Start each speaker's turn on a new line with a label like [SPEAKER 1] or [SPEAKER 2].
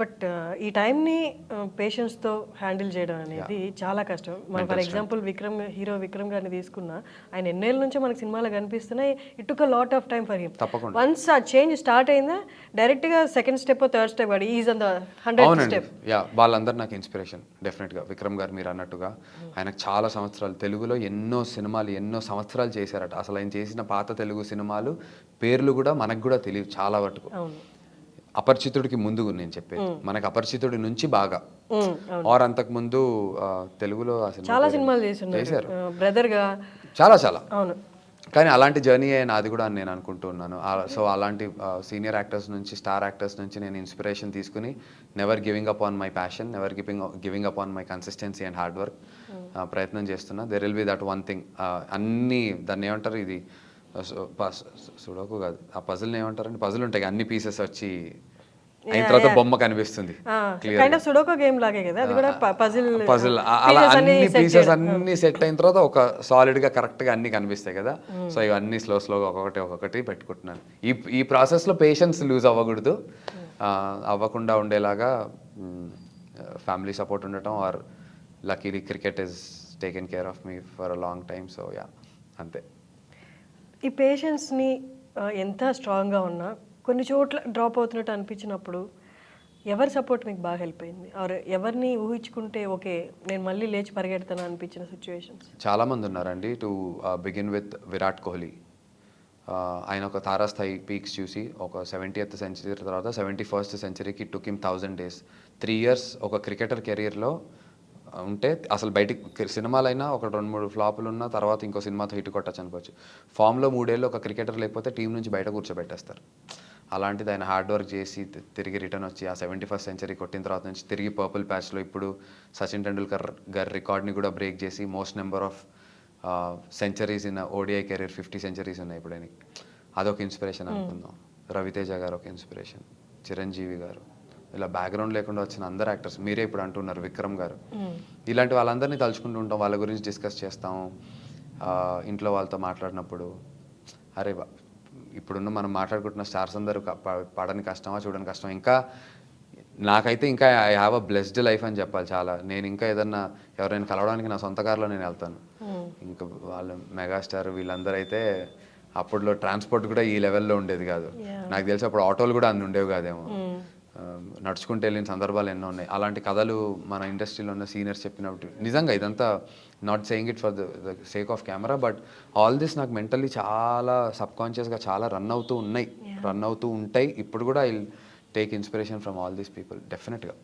[SPEAKER 1] But ఈ టైంని పేషెంట్స్తో handle చేయడం అనేది చాలా కష్టం. మన for example Vikram hero Vikram గారిని తీసుకున్నా ఆయన ఎన్నేళ్ళ నుంచో మనకి సినిమాలో కనిపిస్తున్నాయి. It took lot of time for him. Once ఆ చేంజ్ స్టార్ట్ అయిందా డైరెక్ట్గా సెకండ్ స్టెప్ థర్డ్ స్టెప్ వాడు is on the hundred step
[SPEAKER 2] yeah వాళ్ళందరూ నాకు ఇన్స్పిరేషన్ డెఫినెట్గా విక్రమ్ గారు మీరు అన్నట్టుగా ఆయనకు చాలా సంవత్సరాలు తెలుగులో ఎన్నో సినిమాలు ఎన్నో సంవత్సరాలు చేశారట. అసలు ఆయన చేసిన పాత తెలుగు సినిమాలు పేర్లు కూడా మనకు కూడా తెలియదు చాలా వరకు. అపరిచితుడికి ముందు నేను చెప్పేది. మనకు అపరిచితుడి నుంచి బాగా. ఆర్ అంతకు ముందు తెలుగులో
[SPEAKER 1] చాలా సినిమాలు
[SPEAKER 2] చేశారు. చాలా చాలా.
[SPEAKER 1] అవును.
[SPEAKER 2] కానీ అలాంటి జర్నీ నాది కూడా అని నేను అనుకుంటున్నాను సో అలాంటి సీనియర్ యాక్టర్స్ నుంచి స్టార్ యాక్టర్స్ నుంచి నేను ఇన్స్పిరేషన్ తీసుకుని never giving up on my passion never giving giving up on my consistency and hard work ప్రయత్నం చేస్తున్నా. There will be that one thing అన్ని దాన్ని ఏమంటారు ఇది? సుడోకు కాదు. ఆ పజిల్ని ఏమంటారండి పజిల్ ఉంటాయి అన్ని పీసెస్ వచ్చి అయిన తర్వాత బొమ్మ కనిపిస్తుంది
[SPEAKER 1] కైండ్ ఆఫ్ సుడోకో గేమ్ లాగే కదా అది కూడా పజిల్
[SPEAKER 2] పజిల్ అలా అన్ని పీసెస్ అన్ని సెట్ అయిన తర్వాత ఒక సాలిడ్గా కరెక్ట్గా అన్ని కనిపిస్తాయి కదా. సో ఇవన్నీ స్లో స్లోగా ఒక్కొక్కటి ఒక్కొక్కటి పెట్టుకుంటున్నాను. ఈ ఈ ప్రాసెస్లో పేషెన్స్ లూజ్ అవ్వకూడదు. అవ్వకుండా ఉండేలాగా ఫ్యామిలీ సపోర్ట్ ఉండటం or luckily cricket is taken care of me for a long time so yeah అంతే.
[SPEAKER 1] ఈ పేషెంట్స్ని ఎంత స్ట్రాంగ్గా ఉన్నా కొన్ని చోట్ల డ్రాప్ అవుతున్నట్టు అనిపించినప్పుడు ఎవరి సపోర్ట్ మీకు బాగా హెల్ప్ అయింది? ఆర్ ఎవరిని ఊహించుకుంటే ఓకే నేను మళ్ళీ లేచి పరిగెడతాను అనిపించిన సిచ్యువేషన్స్
[SPEAKER 2] చాలామంది ఉన్నారండి. To begin with Virat Kohli. ఆయన ఒక తారాస్థాయి పీక్స్ చూసి ఒక సెవెంటీ ఎత్ సెంచరీ తర్వాత seventy first సెంచరీకి took him thousand days three years ఒక క్రికెటర్ కెరియర్లో ఉంటే అసలు బయటికి సినిమాలైనా ఒక రెండు మూడు ఫ్లాపులు ఉన్న తర్వాత ఇంకో సినిమాతో హిట్ కొట్టచ్చు అనుకోవచ్చు. ఫామ్లో మూడేళ్ళు ఒక క్రికెటర్ లేకపోతే టీం నుంచి బయట కూర్చోబెట్టేస్తారు. అలాంటిది ఆయన హార్డ్ వర్క్ చేసి తిరిగి రిటర్న్ వచ్చి ఆ సెవెంటీ ఫస్ట్ సెంచరీ కొట్టిన తర్వాత నుంచి తిరిగి పర్పుల్ ప్యాచ్లో ఇప్పుడు సచిన్ టెండూల్కర్ గారి రికార్డ్ని కూడా బ్రేక్ చేసి most number of centuries in ODI career fifty centuries ఉన్నాయి ఇప్పుడు ఆయనకి. అదొక ఇన్స్పిరేషన్ అనుకుందాం. రవితేజ గారు ఒక ఇన్స్పిరేషన్. చిరంజీవి గారు. ఇలా బ్యాక్గ్రౌండ్ లేకుండా వచ్చిన అందరు యాక్టర్స్ మీరే ఇప్పుడు అంటున్నారు విక్రమ్ గారు. ఇలాంటి వాళ్ళందరినీ తలుచుకుంటూ ఉంటాం వాళ్ళ గురించి డిస్కస్ చేస్తాం ఇంట్లో వాళ్ళతో మాట్లాడినప్పుడు. అరే ఇప్పుడున్న మనం మాట్లాడుకుంటున్న స్టార్స్ అందరూ పడని కష్టమా చూడని కష్టం ఇంకా నాకైతే ఇంకా I have a blessed life అని చెప్పాలి చాలా. నేను ఇంకా ఏదన్నా ఎవరైనా కలవడానికి నా సొంత కార్లో నేను వెళ్తాను. ఇంకా వాళ్ళు మెగాస్టార్ వీళ్ళందరూ అయితే అప్పట్లో ట్రాన్స్పోర్ట్ కూడా ఈ లెవెల్లో ఉండేది కాదు. నాకు తెలిసి అప్పుడు ఆటోలు కూడా అన్ని ఉండేవి కాదేమో. నడుచుకుంటూ వెళ్ళిన సందర్భాలు ఎన్నో ఉన్నాయి. అలాంటి కథలు మన ఇండస్ట్రీలో ఉన్న సీనియర్స్ చెప్పినప్పుడు నిజంగా ఇదంతా not saying it for the sake of camera but all this నాకు మెంటల్లీ చాలా సబ్కాన్షియస్గా చాలా రన్ అవుతూ ఉన్నాయి. రన్ అవుతూ ఉంటాయి. ఇప్పుడు కూడా I take inspiration from all these people డెఫినెట్గా